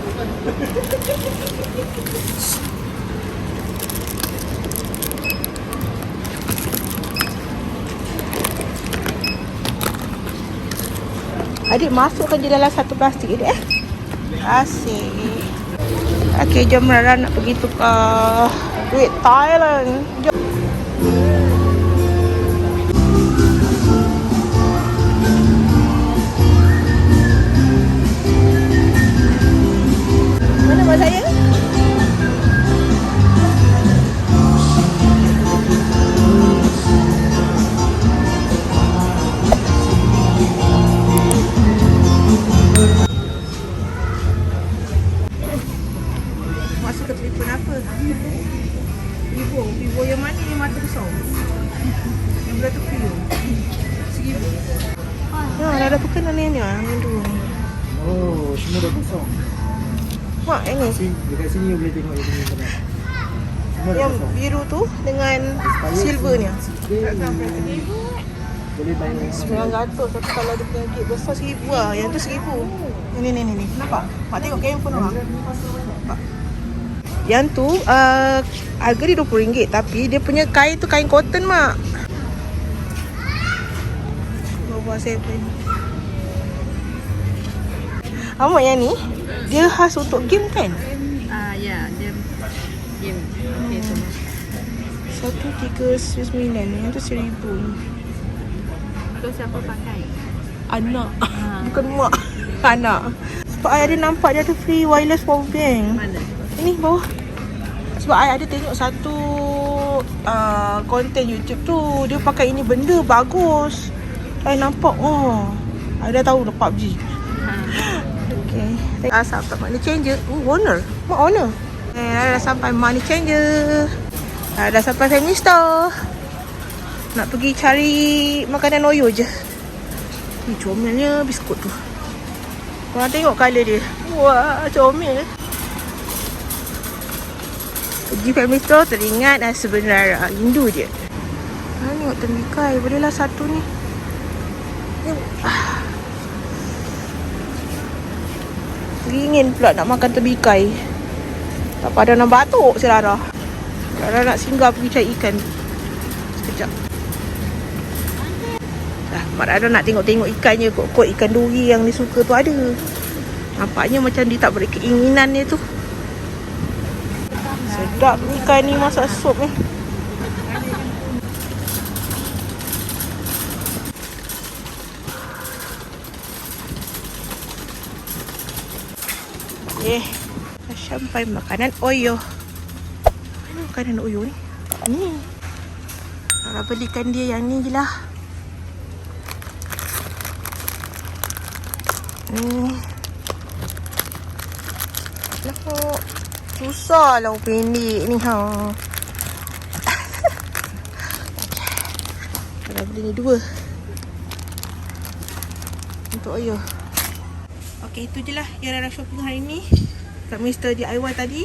bukan. Adik masukkan je dalam satu plastik adik eh. Asyik. Okey, jom Rara nak pergi tukar duit Thailand. Jom. Apa? Vivo. Vivo yang mana yang mata besar? Yang belah tu Vivo. Seribu. Ya, dah ada bukan ni ni ah, yang ni. Oh, semua dah kosong. Mak, ini. Sini, dekat sini boleh tengok yang dah Yang biru tu dengan silver ni. ah. Boleh, boleh bayar. Sembilan ratus tapi kalau dia punya gig besar seribu lah. Yang tu seribu. Ni ni ni ni. Nampak? Mak tengok kain pun orang. Nampak? Yang tu uh, harga dia RM20 tapi dia punya kain tu kain cotton mak. Bawa seven. Amak yang ni dia khas untuk game kan? Ah ya, dia game. Satu tiga sembilan. Yang tu seribu. Tu siapa pakai? Anak. Ha. Bukan mak. Anak. Sebab I ada nampak dia ada free wireless power. Mana? Ini bawah. Sebab I ada tengok satu uh, konten YouTube tu. Dia pakai ini benda bagus. I nampak oh. I dah tahu dah PUBG. Ha. Okay. Ah, sampai money changer. Oh, owner. Mak owner. Eh, dah, dah sampai money changer. Dah, dah sampai family store. Nak pergi cari makanan Oyo je. Ni comelnya biskut tu. Korang tengok colour dia. Wah, comel. Pergi family store teringat dah sebenarnya Rindu je. Ha, tengok tembikai. Bolehlah satu ni. Ah. Ringin pula nak makan tebikai. Tak pada nak batuk si Lara. Lara nak singgah pergi cari ikan. Sekejap. Dah, Mak Rara nak tengok-tengok ikannya kot-kot ikan duri yang dia suka tu ada. Nampaknya macam dia tak beri keinginan dia tu. Sedap ikan ni masak sup ni. Eh, dah sampai makanan Oyo. Mana makanan Oyo ni? Ni. Nak belikan dia yang ni je lah. Ni. Lah, susah lah pendek ni ha. Dah beli ni dua. Untuk Oyo. Okey, itu je lah yang Rara shopping hari ni. Kat Mr. DIY tadi.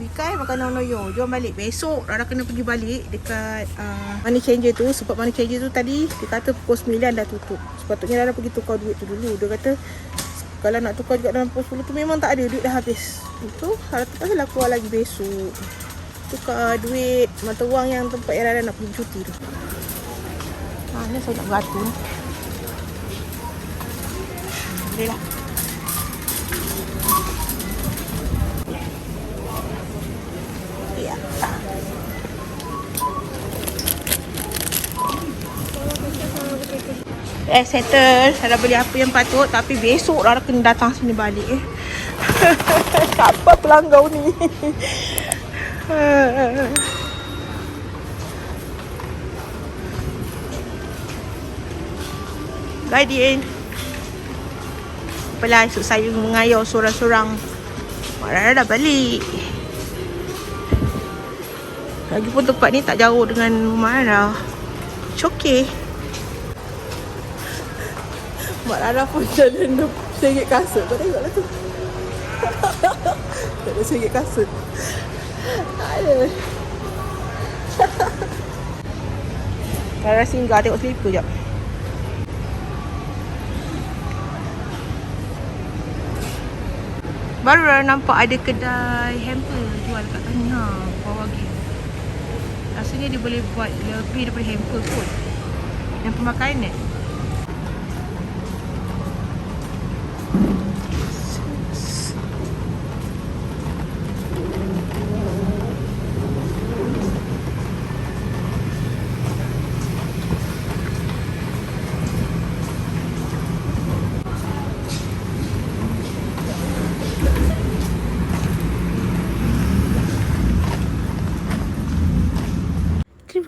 Wikai makan noyo. Jom balik. Besok Rara kena pergi balik dekat uh, money changer tu. Sebab money changer tu tadi dia kata pukul 9 dah tutup. Sepatutnya Rara pergi tukar duit tu dulu. Dia kata kalau nak tukar juga dalam pukul 10 tu memang tak ada. Duit dah habis. Itu Rara terpaksa lah keluar lagi besok. Tukar duit mata wang yang tempat yang Rara nak pergi cuti tu. Ha, ni saya nak beratur. Boleh lah. Eh settle. Saya dah beli apa yang patut Tapi besok Rara kena datang sini balik eh. Apa pelanggan ni. Guardian Apalah esok saya mengayau sorang-sorang Mak Rara dah balik. Lagipun tempat ni tak jauh dengan rumah Rara. It's okay Mak Rara pun jalan RM1 kasut Kau tengok lah tu Tak ada RM1 kasut Ada Rara singgah tengok slipper jap. Baru Rara nampak ada kedai hamper jual kat. Ha, bawah lagi. Rasanya dia boleh buat lebih daripada hamper kot. Yang pemakaian eh. Thank you.